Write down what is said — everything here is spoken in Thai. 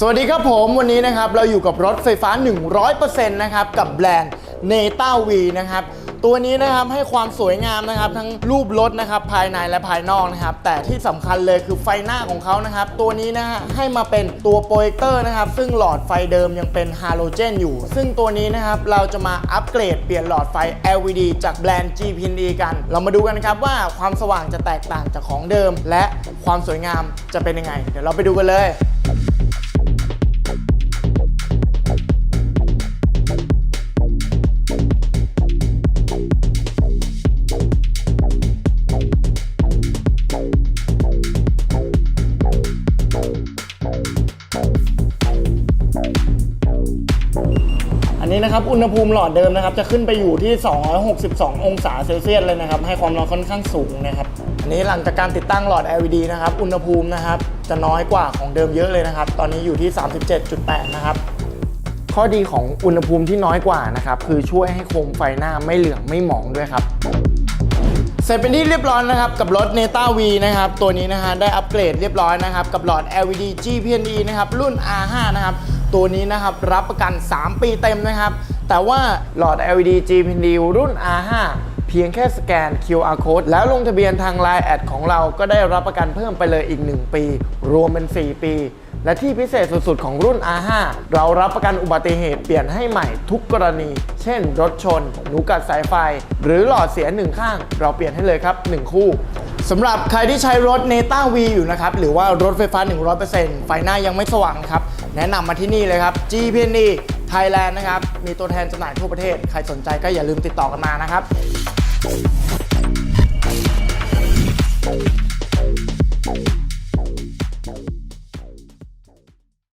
สวัสดีครับผมวันนี้นะครับเราอยู่กับรถไฟฟ้า 100%นะครับกับแบรนด์ n e t a V นะครับตัวนี้นะครับให้ความสวยงามนะครับทั้งรูปรถนะครับภายในและภายนอกนะครับแต่ที่สำคัญเลยคือไฟหน้าของเขานะครับตัวนี้นะฮะให้มาเป็นตัวโปรเจคเตอร์นะครับซึ่งหลอดไฟเดิมยังเป็นฮาโลเจนอยู่ ซึ่งตัวนี้นะครับเราจะมาอัปเกรดเปลี่ยนหลอดไฟ LED จากแบรนด์ GPD กัน เรามาดูกันครับว่าความสว่างจะแตกต่างจากของเดิม และความสวยงามจะเป็นยังไง เดี๋ยวเราไปดูกันเลย นี้นะครับ อุณหภูมิหลอดเดิมนะครับ จะขึ้นไปอยู่ที่ 262 องศาเซลเซียสเลยนะครับ ให้ความร้อนค่อนข้างสูงนะครับ อันนี้หลังจากการติดตั้งหลอด LED นะครับ อุณหภูมินะครับ จะน้อยกว่าของเดิมเยอะเลยนะครับ ตอนนี้อยู่ที่ 37.8 นะครับ ข้อดีของอุณหภูมิที่น้อยกว่านะครับ คือช่วยให้โคมไฟหน้าไม่เหลืองไม่หมองด้วยครับ เสร็จเป็นที่เรียบร้อยนะครับ กับรถ n e t a V นะครับ ตัวนี้นะฮะได้อัปเกรดเรียบร้อยนะครับ กับหลอด LED GPNE นะครับรุ่น R5 นะครับ ตัวนี้นะครับรับประกัน 3 ปีเต็มนะครับ แต่ว่าหลอด LED GPNE รุ่น R5 เพียงแค่สแกน QR code แล้วลงทะเบียนทาง Line แอดของเราก็ได้รับประกันเพิ่มไปเลยอีก 1 ปี รวมเป็น 4 ปี และที่พิเศษสุดๆ ของรุ่น R5 เรารับประกันอุบัติเหตุเปลี่ยนให้ใหม่ทุกกรณี เช่น รถชน หนูกัดสายไฟ หรือหลอดเสียหนึ่งข้าง เราเปลี่ยนให้เลยครับ 1 คู่สำหรับใครที่ใช้รถ n e t a V อยู่นะครับ หรือว่ารถไฟฟ้า 100%ไฟหน้ายังไม่สว่างครับ แนะนำมาที่นี่เลยครับ GPNE Thailand นะครับ มีตัวแทนจำหน่ายทั่วประเทศ ใครสนใจก็อย่าลืมติดต่อกันมานะครับ